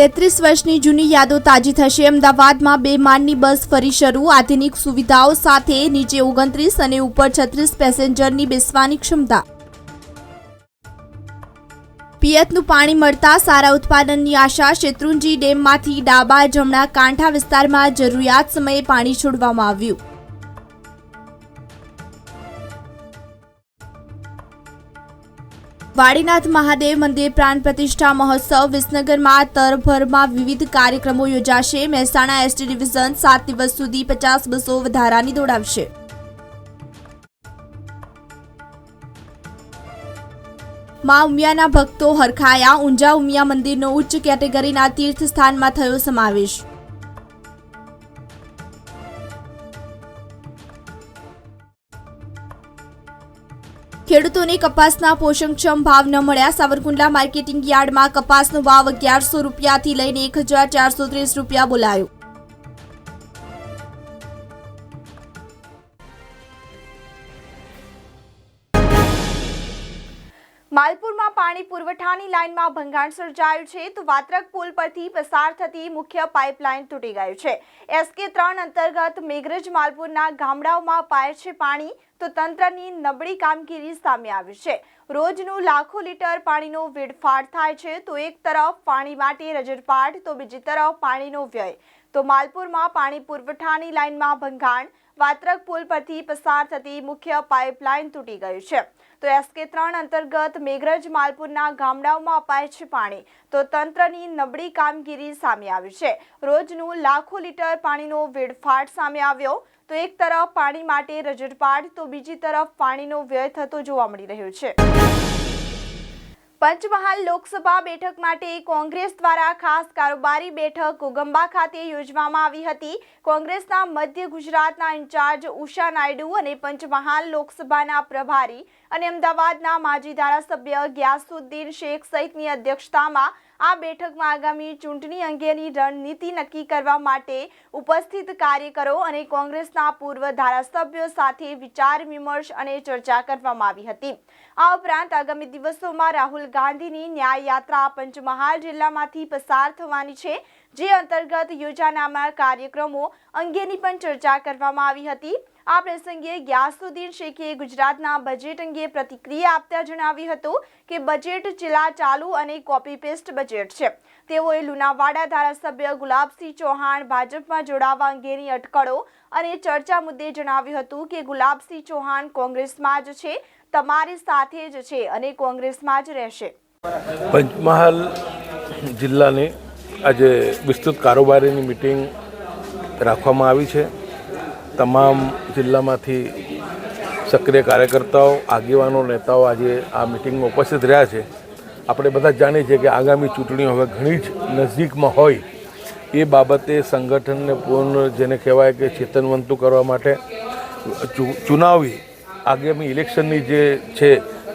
તેત્રીસ વર્ષની જૂની યાદો તાજી થશે. અમદાવાદમાં બે માળની બસ ફરી શરૂ. આધુનિક સુવિધાઓ સાથે નીચે ઓગણત્રીસ અને ઉપર છત્રીસ પેસેન્જરની બેસવાની ક્ષમતા. પિયતનું પાણી મળતા સારા ઉત્પાદનની આશા શેત્રુંજી ડેમમાંથી ડાબા જમણા કાંઠા વિસ્તારમાં જરૂરિયાત સમયે પાણી છોડવામાં આવ્યું. વાડીનાથ મહાદેવ મંદિર પ્રાણ પ્રતિષ્ઠા મહોત્સવ વિસનગરમાં તરભરમાં વિવિધ કાર્યક્રમો યોજાશે. મહેસાણા એસટી ડિવિઝન સાત દિવસ સુધી પચાસ બસો વધારાની દોડાવશે. મા ઉમિયાના ભક્તો હરખાયા. ઊંઝા ઉમિયા મંદિરનો ઉચ્ચ કેટેગરીના તીર્થ સ્થાનમાં થયો સમાવેશ. ખેડૂતોને કપાસના પોષણક્ષમ ભાવ ન મળ્યા. સાવરકુંડલા માર્કેટિંગ યાર્ડમાં કપાસનો ભાવ અગિયારસો રૂપિયાથી લઈને એક રૂપિયા બોલાયો. માલપુરમાં પાણી પુરવઠાની લાઇનમાં ભંગાણ સર્જાયું છે તો વાત્રક પુલ પરથી પસાર થતી મુખ્ય પાઇપલાઇન તૂટી ગયું છે. એસકે ત્રણ અંતર્ગત મેઘરજ માલપુરના ગામડાઓમાં અપાય છે પાણી. તો તંત્રની નબળી કામગીરી સામે આવી છે. રોજનું લાખો લીટર પાણીનો વેડફાટ થાય છે તો એક તરફ પાણી માટે રજરપાટ તો બીજી તરફ પાણીનો વ્યય. તો માલપુરમાં પાણી પુરવઠાની લાઇનમાં ભંગાણ, વાત્રક પુલ પરથી પસાર થતી મુખ્ય પાઇપલાઇન તૂટી ગયું છે. તો એસકે ત્રણ અંતર્ગત મેઘરજ માલપુરના ગામડાઓમાં અપાય છે પાણી. તો તંત્રની નબળી કામગીરી સામે આવી છે. રોજનું લાખો લીટર પાણીનો વેડફાટ સામે આવ્યો. તો એક તરફ પાણી માટે રજડપાટ, તો બીજી તરફ પાણીનો વ્યય થતો જોવા મળી રહ્યો છે. પંચમહાલ લોકસભા બેઠક માટે કોંગ્રેસ દ્વારા ખાસ કારોબારી બેઠક ગોગંબા ખાતે યોજવામાં આવી હતી. કોંગ્રેસના મધ્ય ગુજરાતના ઇન્ચાર્જ ઉષા નાયડુ અને પંચમહાલ લોકસભાના પ્રભારી અને અમદાવાદના માજી ધારાસભ્ય ગ્યાસુદ્દીન શેખ સહિતની અધ્યક્ષતામાં આ બેઠકમાં આગામી ચૂંટણી અંગેની રણનીતિ નક્કી કરવા માટે ઉપસ્થિત કાર્યકરો અને કોંગ્રેસના પૂર્વ ધારાસભ્યો સાથે વિચાર વિમર્શ અને ચર્ચા કરવામાં આવી હતી. આ ઉપરાંત આગામી દિવસોમાં રાહુલ ગાંધીની ન્યાય યાત્રા પંચમહાલ જિલ્લામાંથી પસાર થવાની છે, જે અંતર્ગત યોજાનારા કાર્યક્રમો અંગેની પણ ચર્ચા કરવામાં આવી હતી. આ પ્રસંગે ગ્યાસુદ્દીન શેખે ગુજરાતના બજેટ અંગે પ્રતિક્રિયા આપતા જણાવ્યું હતું કે બજેટ ચિલા ચાલુ અને કોપી પેસ્ટ બજેટ છે. તેઓએ લુણાવાડા ધારાસભ્ય ગુલાબસિંહ ચૌહાણ ભાજપમાં જોડાવા અંગેની અટકળો અને ચર્ચા મુદ્દે જણાવ્યું હતું કે ગુલાબસિંહ ચૌહાણ કોંગ્રેસમાં જ છે, તમારી સાથે જ છે અને કોંગ્રેસમાં જ રહેશે. પંચમહાલ જિલ્લાની આજે વિસ્તૃત કારોબારીની મિટિંગ રાખવામાં આવી છે. તમામ જિલ્લામાંથી સક્રિય કાર્યકર્તાઓ, આગેવાનો, નેતાઓ આજે આ મિટિંગમાં ઉપસ્થિત રહ્યા છે. આપણે બધા જાણીએ છીએ કે આગામી ચૂંટણીઓ હવે ઘણી જ નજીકમાં હોય. એ બાબતે સંગઠનને પૂર્ણ જેને કહેવાય કે ચેતનવંતું કરવા માટે ચુનાવી, આગામી ઇલેક્શનની જે છે,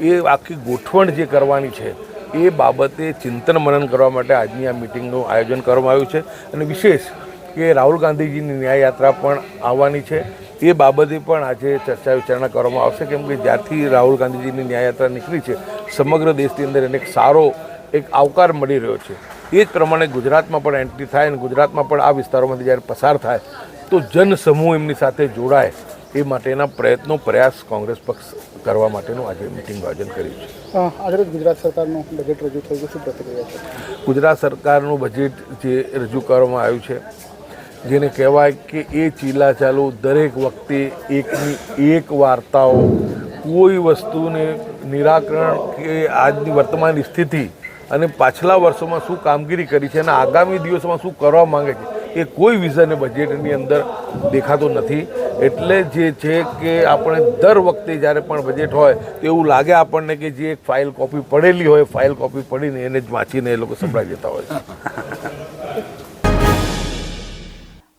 એ આખી ગોઠવણ જે કરવાની છે, એ બાબતે ચિંતન મનન કરવા માટે આજની આ મિટિંગનું આયોજન કરવામાં આવ્યું છે. અને વિશેષ કે રાહુલ ગાંધીજીની ન્યાય યાત્રા પણ આવવાની છે. એ બાબતે પણ આજે ચર્ચા વિચારણા કરવામાં આવશે. કેમ કે જ્યારથી રાહુલ ગાંધીજીની ન્યાય યાત્રા નીકળી છે, સમગ્ર દેશની અંદર એને એક સારો એક આવકાર મળી રહ્યો છે. એ જ પ્રમાણે ગુજરાતમાં પણ એન્ટ્રી થાય અને ગુજરાતમાં પણ આ વિસ્તારોમાંથી જ્યારે પસાર થાય તો જનસમૂહ એમની સાથે જોડાય એ માટેના પ્રયત્નો પ્રયાસ કોંગ્રેસ પક્ષ કરવા માટેનું આજે મિટિંગ આયોજન કર્યું છે. આજે ગુજરાત સરકારનું બજેટ રજૂ થયું શું પ્રતિક્રિયા છે? ગુજરાત સરકારનું બજેટ જે રજૂ કરવામાં આવ્યું છે જેને કહેવાય કે એ ચીલા ચાલુ દરેક વખતે એકની એક વાર્તાઓ કોઈ વસ્તુને નિરાકરણ કે આજની વર્તમાન સ્થિતિ અને પાછલા વર્ષોમાં શું કામગીરી કરી છે અને આગામી દિવસોમાં શું કરવા માંગે છે, એ કોઈ વિઝન બજેટની અંદર દેખાતો નથી. એટલે જે છે કે આપણે દર વખતે જ્યારે પણ બજેટ હોય એવું લાગે આપણને કે જે એક ફાઇલ કોપી પડેલી હોય ફાઇલ કોપી પડીને એને જ વાંચીને એ લોકો સંભળાઈ જતા હોય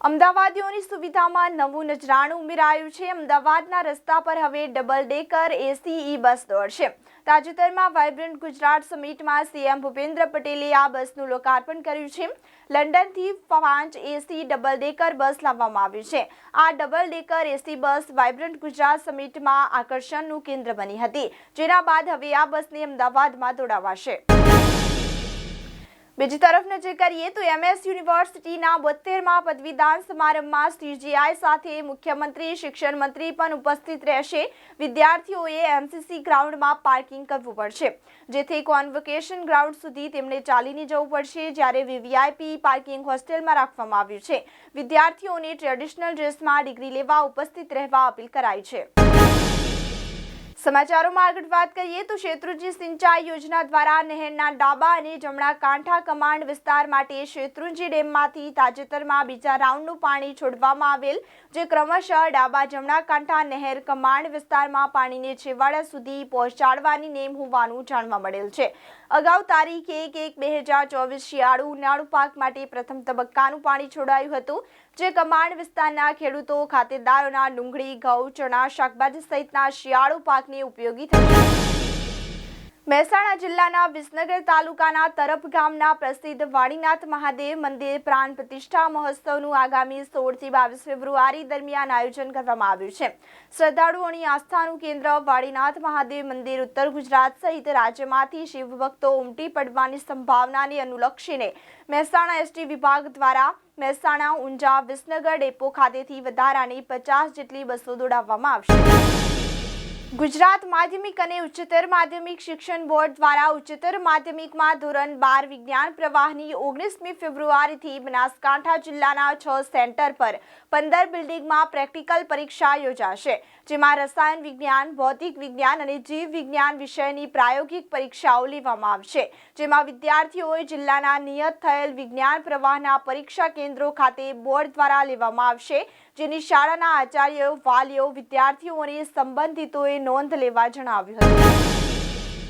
અમદાવાદીઓની સુવિધામાં નવું નજરાણું ઉમેરાયું છે. અમદાવાદના રસ્તા પર હવે ડબલ ડેકર એસી ઈ બસ દોડશે. તાજેતરમાં વાઇબ્રન્ટ ગુજરાત સમિટમાં સીએમ ભૂપેન્દ્ર પટેલે આ બસનું લોકાર્પણ કર્યું છે. લંડનથી પાંચ એસી ડબલ ડેકર બસ લાવવામાં આવી છે. આ double decker AC bus vibrant Gujarat સમિટમાં આકર્ષણનું કેન્દ્ર બની હતી. જેના બાદ હવે આ બસને અમદાવાદમાં દોડાવાશે. બીજી તરફ નજર કરીએ તો એમએસ યુનિવર્સિટીના બોતેરમાં પદવીદાન સમારંભમાં સીજીઆઈ સાથે મુખ્યમંત્રી, શિક્ષણ મંત્રી પણ ઉપસ્થિત રહેશે. વિદ્યાર્થીઓએ એમસીસી ગ્રાઉન્ડમાં પાર્કિંગ કરવું પડશે, જેથી કોન્વોકેશન ગ્રાઉન્ડ સુધી તેમણે ચાલીને જવું પડશે, જ્યારે વીવીઆઈપી પાર્કિંગ હોસ્ટેલમાં રાખવામાં આવ્યું છે. વિદ્યાર્થીઓને ટ્રેડિશનલ ડ્રેસમાં ડિગ્રી લેવા ઉપસ્થિત રહેવા અપીલ કરાઈ છે. સમાચારોમાં આગળ વાત કરીએ તો શેત્રુંજી સિંચાઈ યોજના દ્વારા નહેરના ડાબા અને જમણા કાંઠા કમાન્ડ વિસ્તાર માટે શેત્રુંજી ડેમમાંથી તાજેતરમાં બીજા રાઉન્ડનું પાણી છોડવામાં આવેલ જે ક્રમશઃ ડાબા જમણા કાંઠા નહેર કમાન્ડ વિસ્તારમાં પાણીને છેવાડા સુધી પહોંચાડવાની નેમ હોવાનું જાણવા મળેલ છે. અગાઉ તારીખ એક એક બે હજાર ચોવીસ શિયાળુ ઉનાળુ પાક માટે પ્રથમ તબક્કાનું પાણી છોડાયું હતું, જે કમાન્ડ વિસ્તારના ખેડૂતો, ખાતેદારોના ડુંગળી, ઘઉં, ચણા, શાકભાજી સહિતના શિયાળુ પાકને ઉપયોગી થશે મહેસાણા જિલ્લાના વિસનગર તાલુકાના તરફ ગામના પ્રસિદ્ધ વાણીનાથ મહાદેવ મંદિર પ્રાણ પ્રતિષ્ઠા મહોત્સવનું આગામી સોળથી બાવીસ ફેબ્રુઆરી દરમિયાન આયોજન કરવામાં આવ્યું છે. શ્રદ્ધાળુઓની આસ્થાનું કેન્દ્ર વાણીનાથ મહાદેવ મંદિર ઉત્તર ગુજરાત સહિત રાજ્યમાંથી શિવભક્તો ઉમટી પડવાની સંભાવનાને અનુલક્ષીને મહેસાણા એસટી વિભાગ દ્વારા મહેસાણા, ઊંઝા, વિસનગર ડેપો ખાતેથી વધારાની પચાસ જેટલી બસો દોડાવવામાં આવશે. ગુજરાત માધ્યમિક અને ઉચ્ચતર માધ્યમિક શિક્ષણ બોર્ડ દ્વારા ઉચ્ચતર માધ્યમિકમાં ધોરણ બાર વિજ્ઞાન પ્રવાહની ઓગણીસમી ફેબ્રુઆરીથી બનાસકાંઠા જિલ્લાના છ સેન્ટર પર પંદર બિલ્ડિંગમાં પ્રેક્ટિકલ પરીક્ષા યોજાશે. જેમાં રસાયણ વિજ્ઞાન, ભૌતિક વિજ્ઞાન અને જીવ વિજ્ઞાન વિષયની પ્રાયોગિક પરીક્ષાઓ લેવામાં આવશે. જેમાં વિદ્યાર્થીઓએ જિલ્લાના નિયત થયેલ વિજ્ઞાન પ્રવાહના પરીક્ષા કેન્દ્રો ખાતે બોર્ડ દ્વારા લેવામાં આવશે, જેની શાળાના આચાર્યો, વાલીઓ, વિદ્યાર્થીઓ અને સંબંધિતોએ નોંધ લેવા જણાવ્યું હતું.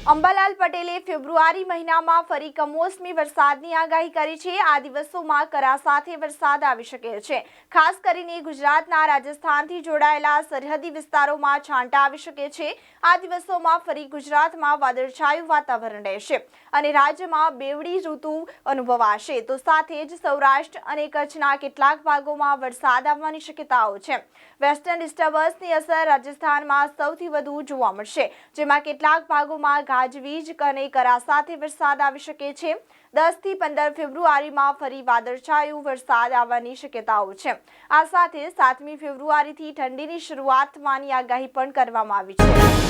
અંબાલાલ પટેલે ફેબ્રુઆરી મહિનામાં ફરી કમોસમી વરસાદની આગાહી કરી છે. આ દિવસોમાં કરા સાથે વરસાદ આવી શકે છે. ખાસ કરીને ગુજરાતના રાજસ્થાનથી જોડાયેલા સરહદી વિસ્તારોમાં છાંટા આવી શકે છે. આ દિવસોમાં ફરી ગુજરાતમાં વાદળછાયું વાતાવરણ રહેશે અને રાજ્યમાં બેવડી ઋતુ અનુભવાશે. તો સાથે જ સૌરાષ્ટ્ર અને કચ્છના કેટલાક ભાગોમાં વરસાદ આવવાની શક્યતાઓ છે. વેસ્ટર્ન ડિસ્ટર્બન્સની અસર રાજસ્થાનમાં સૌથી વધુ જોવા મળશે, જેમાં કેટલાક ભાગોમાં ગાજવીજ અને કરા સાથે વરસાદ આવી શકે છે. દસથી પંદર ફેબ્રુઆરીમાં ફરી વાદળછાયું, વરસાદ આવવાની શક્યતાઓ છે. આ સાથે સાતમી ફેબ્રુઆરીથી ઠંડીની શરૂઆત થવાની આગાહી પણ કરવામાં આવી છે.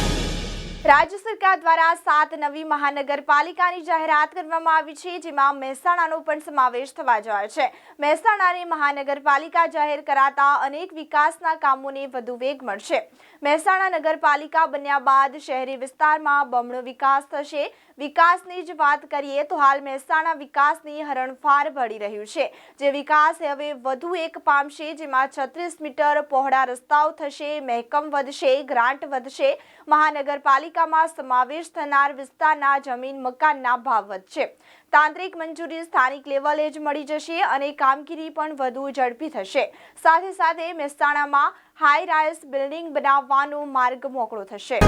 રાજ્ય સરકાર દ્વારા સાત નવી મહાનગરપાલિકાની જાહેરાત કરવામાં આવી છે, જેમાં મહેસાણાનો પણ સમાવેશ થવા જાય છે. મહેસાણાને મહાનગરપાલિકા જાહેર કરાતા અનેક વિકાસના કામોને વધુ વેગ મળશે. મહેસાણા નગરપાલિકા બન્યા બાદ શહેરી વિસ્તારમાં બમણો વિકાસ થશે. વિકાસની જ વાત કરીએ તો હાલ મહેસાણા વિકાસની હરણફાર ભળી રહ્યું છે. જે વિકાસ હવે વધુ એક પામશે, જેમાં છત્રીસ મીટર પહોળા રસ્તાઓ થશે, મહેકમ વધશે, ગ્રાન્ટ વધશે. મહાનગરપાલિકામાં સમાવેશ થનાર વિસ્તારના જમીન મકાનના ભાવ વધશે. તાંત્રિક મંજૂરી સ્થાનિક લેવલે જ મળી જશે અને કામગીરી પણ વધુ ઝડપી થશે. સાથે સાથે મહેસાણામાં હાઈ રાઇઝ બિલ્ડિંગ બનાવવાનો માર્ગ મોકળો થશે.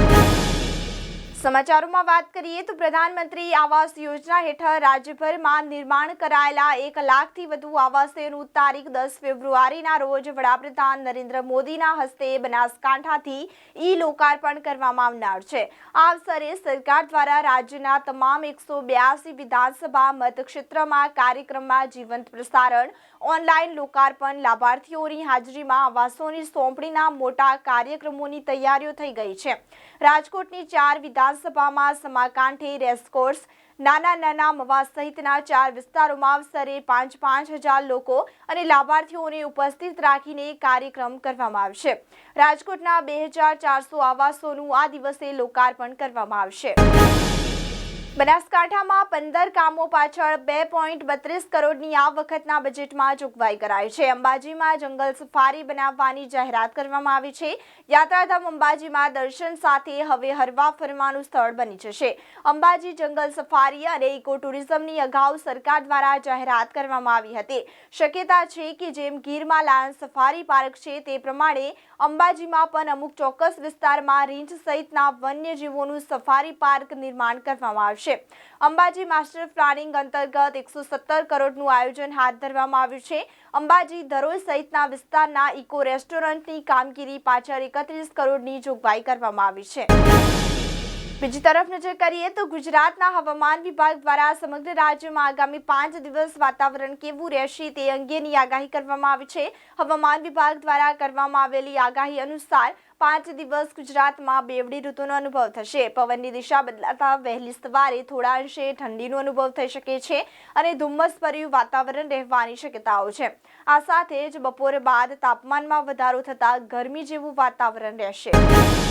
સમાચારોમાં વાત કરીએ તો પ્રધાનમંત્રી આવાસ યોજના હેઠળ રાજ્યભરમાં નિર્માણ કરાયેલા એક લાખથી વધુ આવાસોનું તારીખ દસ ફેબ્રુઆરીના રોજ વડાપ્રધાન નરેન્દ્ર મોદીના હસ્તે બનાસકાંઠાથી ઈ લોકાર્પણ કરવામાં આવનાર છે. આ અવસરે સરકાર દ્વારા રાજ્યના તમામ એકસો બ્યાસી વિધાનસભા મતક્ષેત્રમાં કાર્યક્રમમાં જીવંત પ્રસારણ, ઓનલાઈન લોકાર્પણ, લાભાર્થીઓની હાજરીમાં આવાસોની સોંપણીના મોટા કાર્યક્રમોની તૈયારીઓ થઈ ગઈ છે. રાજકોટની ચાર વિધાનસભામાં સમાકાંઠી રેસકોર્સ નાના નાના મવા સહિતના ચાર વિસ્તારોમાં અવસરે પાંચ પાંચ હજાર લોકો અને લાભાર્થીઓને ઉપસ્થિત રાખીને કાર્યક્રમ કરવામાં આવશે. રાજકોટના બે હજાર ચારસો આવાસોનું આ દિવસે લોકાર્પણ કરવામાં આવશે. બનાસકાંઠામાં પંદર કામો પાછળ બે પોઈન્ટ બત્રીસ કરોડની આ વખતના બજેટમાં જોગવાઈ કરાઈ છે. અંબાજીમાં જંગલ સફારી બનાવવાની જાહેરાત કરવામાં આવી છે. યાત્રાધામ અંબાજીમાં દર્શન સાથે હવે હરવા ફરવાનું સ્થળ બની જશે. અંબાજી જંગલ સફારી અને ઇકો ટુરિઝમની અગાઉ સરકાર દ્વારા જાહેરાત કરવામાં આવી હતી. શક્યતા છે કે જેમ ગીરમાં લાયન સફારી પાર્ક છે તે પ્રમાણે અંબાજીમાં પણ અમુક ચોક્કસ વિસ્તારમાં રીંછ સહિતના વન્યજીવોનું સફારી પાર્ક નિર્માણ કરવામાં આવશે. અંબાજી માસ્ટર પ્લાનિંગ અંતર્ગત એકસો સત્તર કરોડનું આયોજન હાથ ધરવામાં આવ્યું છે. અંબાજી ધરોઈ સહિતના વિસ્તારના ઇકો રેસ્ટોરન્ટની કામગીરી પાછળ એકત્રીસ કરોડની જોગવાઈ કરવામાં આવી છે. બીજી તરફ નજર કરીએ તો ગુજરાતના હવામાન વિભાગ દ્વારા સમગ્ર રાજ્યમાં આગામી પાંચ દિવસ વાતાવરણ કેવું રહેશે તે અંગેની આગાહી કરવામાં આવી છે. હવામાન વિભાગ દ્વારા કરવામાં આવેલી આગાહી અનુસાર પાંચ દિવસ ગુજરાતમાં બેવડી ઋતુનો અનુભવ થશે. પવનની દિશા બદલાતા વહેલી સવારે થોડા અંશે ઠંડીનો અનુભવ થઈ શકે છે અને ધુમ્મસભર્યું વાતાવરણ રહેવાની શક્યતાઓ છે. આ સાથે જ બપોર બાદ તાપમાનમાં વધારો થતાં ગરમી જેવું વાતાવરણ રહેશે.